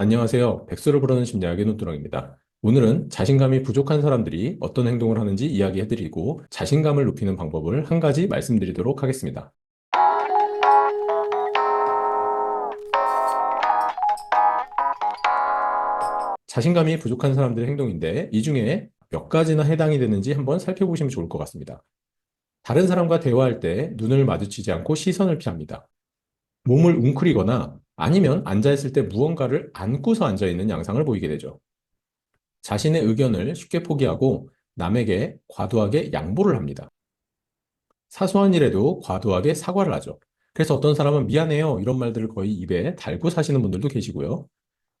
안녕하세요. 백수를 부르는 심리학의 눈두렁입니다. 오늘은 자신감이 부족한 사람들이 어떤 행동을 하는지 이야기해드리고 자신감을 높이는 방법을 한 가지 말씀드리도록 하겠습니다. 자신감이 부족한 사람들의 행동인데 이 중에 몇 가지나 해당이 되는지 한번 살펴보시면 좋을 것 같습니다. 다른 사람과 대화할 때 눈을 마주치지 않고 시선을 피합니다. 몸을 웅크리거나 아니면 앉아있을 때 무언가를 안고서 앉아있는 양상을 보이게 되죠. 자신의 의견을 쉽게 포기하고 남에게 과도하게 양보를 합니다. 사소한 일에도 과도하게 사과를 하죠. 그래서 어떤 사람은 미안해요 이런 말들을 거의 입에 달고 사시는 분들도 계시고요.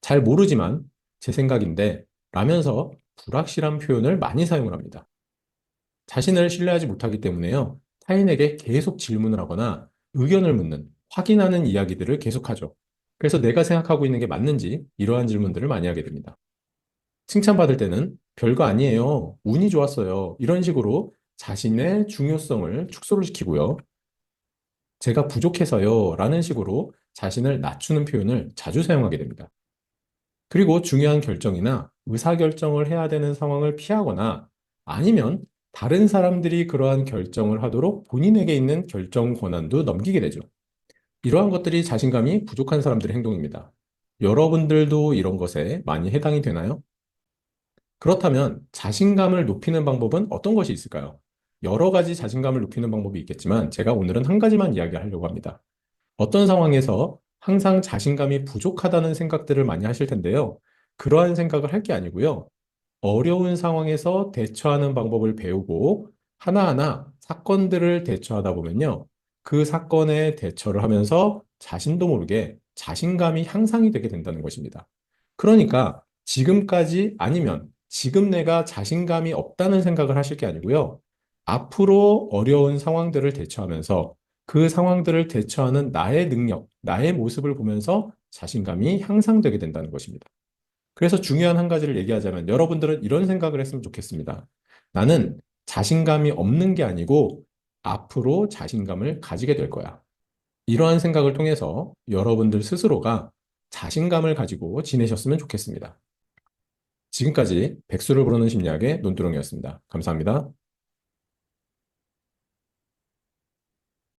잘 모르지만 제 생각인데 라면서 불확실한 표현을 많이 사용을 합니다. 자신을 신뢰하지 못하기 때문에요. 타인에게 계속 질문을 하거나 의견을 묻는, 확인하는 이야기들을 계속하죠. 그래서 내가 생각하고 있는 게 맞는지 이러한 질문들을 많이 하게 됩니다. 칭찬받을 때는 별거 아니에요. 운이 좋았어요. 이런 식으로 자신의 중요성을 축소를 시키고요. 제가 부족해서요. 라는 식으로 자신을 낮추는 표현을 자주 사용하게 됩니다. 그리고 중요한 결정이나 의사결정을 해야 되는 상황을 피하거나 아니면 다른 사람들이 그러한 결정을 하도록 본인에게 있는 결정 권한도 넘기게 되죠. 이러한 것들이 자신감이 부족한 사람들의 행동입니다. 여러분들도 이런 것에 많이 해당이 되나요? 그렇다면 자신감을 높이는 방법은 어떤 것이 있을까요? 여러 가지 자신감을 높이는 방법이 있겠지만 제가 오늘은 한 가지만 이야기하려고 합니다. 어떤 상황에서 항상 자신감이 부족하다는 생각들을 많이 하실 텐데요. 그러한 생각을 할 게 아니고요. 어려운 상황에서 대처하는 방법을 배우고 하나하나 사건들을 대처하다 보면요. 그 사건에 대처를 하면서 자신도 모르게 자신감이 향상이 되게 된다는 것입니다. 그러니까 지금까지 아니면 지금 내가 자신감이 없다는 생각을 하실 게 아니고요. 앞으로 어려운 상황들을 대처하면서 그 상황들을 대처하는 나의 능력, 나의 모습을 보면서 자신감이 향상되게 된다는 것입니다. 그래서 중요한 한 가지를 얘기하자면 여러분들은 이런 생각을 했으면 좋겠습니다. 나는 자신감이 없는 게 아니고 앞으로 자신감을 가지게 될 거야. 이러한 생각을 통해서 여러분들 스스로가 자신감을 가지고 지내셨으면 좋겠습니다. 지금까지 백수를 부르는 심리학의 논두렁이었습니다. 감사합니다.